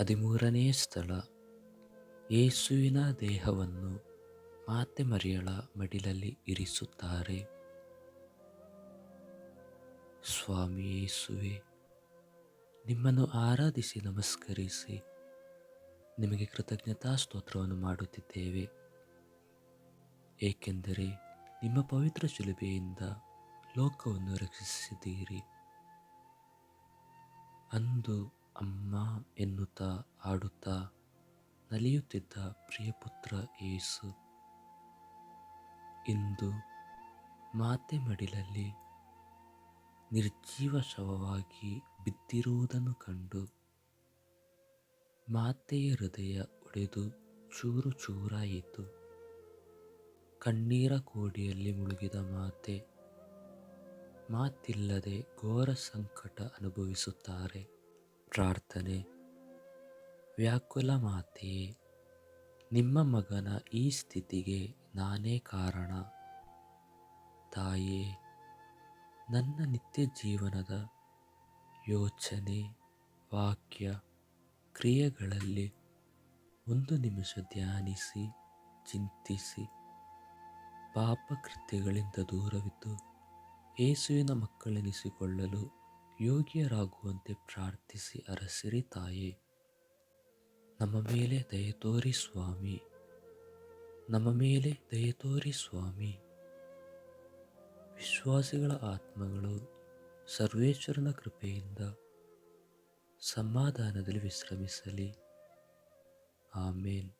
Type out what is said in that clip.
ಹದಿಮೂರನೇ ಸ್ಥಳ. ಯೇಸುವಿನ ದೇಹವನ್ನು ಮಾತೆ ಮರಿಯಳ ಮಡಿಲಲ್ಲಿ ಇರಿಸುತ್ತಾರೆ. ಸ್ವಾಮಿ ಯೇಸುವೆ, ನಿಮ್ಮನ್ನು ಆರಾಧಿಸಿ ನಮಸ್ಕರಿಸಿ, ನಿಮಗೆ ಕೃತಜ್ಞತಾ ಸ್ತೋತ್ರವನ್ನು ಮಾಡುತ್ತಿದ್ದೇವೆ. ಏಕೆಂದರೆ ನಿಮ್ಮ ಪವಿತ್ರ ಶಿಲುಬೆಯಿಂದ ಲೋಕವನ್ನು ರಕ್ಷಿಸಿದ್ದೀರಿ. ಅಂದು ಅಮ್ಮ ಎನ್ನುತ್ತಾ ಆಡುತ್ತಾ ನಲಿಯುತ್ತಿದ್ದ ಪ್ರಿಯಪುತ್ರ ಏಸು. ಇಂದು ಮಾತೆ ಮಡಿಲಲ್ಲಿ ನಿರ್ಜೀವ ಶವವಾಗಿ ಬಿದ್ದಿರುವುದನ್ನು ಕಂಡು ಮಾತೆಯ ಹೃದಯ ಒಡೆದು ಚೂರು ಚೂರಾಯಿತು. ಕಣ್ಣೀರ ಕೋಡಿಯಲ್ಲಿ ಮುಳುಗಿದ ಮಾತೆ ಮಾತಿಲ್ಲದೆ ಘೋರ ಸಂಕಟ ಅನುಭವಿಸುತ್ತಾರೆ. ಪ್ರಾರ್ಥನೆ. ವ್ಯಾಕುಲ ಮಾತೆಯೇ ನಿಮ್ಮ ಮಗನ ಈ ಸ್ಥಿತಿಗೆ ನಾನೇ ಕಾರಣ. ತಾಯೇ, ನನ್ನ ನಿತ್ಯ ಜೀವನದ ಯೋಚನೆ, ವಾಕ್ಯ, ಕ್ರಿಯೆಗಳಲ್ಲಿ ಒಂದು ನಿಮಿಷ ಧ್ಯಾನಿಸಿ, ಚಿಂತಿಸಿ, ಪಾಪಕೃತ್ಯಗಳಿಂದ ದೂರವಿದ್ದು, ಯೇಸುವಿನ ಮಕ್ಕಳೆನಿಸಿಕೊಳ್ಳಲು ಯೋಗ್ಯರಾಗುವಂತೆ ಪ್ರಾರ್ಥಿಸಿ ಅರಸಿರಿ ತಾಯೇ. ನಮ್ಮ ಮೇಲೆ ದಯತೋರಿ ಸ್ವಾಮಿ. ನಮ್ಮ ಮೇಲೆ ದಯತೋರಿ ಸ್ವಾಮಿ. ವಿಶ್ವಾಸಿಗಳ ಆತ್ಮಗಳು ಸರ್ವೇಶ್ವರನ ಕೃಪೆಯಿಂದ ಸಮಾಧಾನದಲ್ಲಿ ವಿಶ್ರಮಿಸಲಿ. ಆಮೇನ್.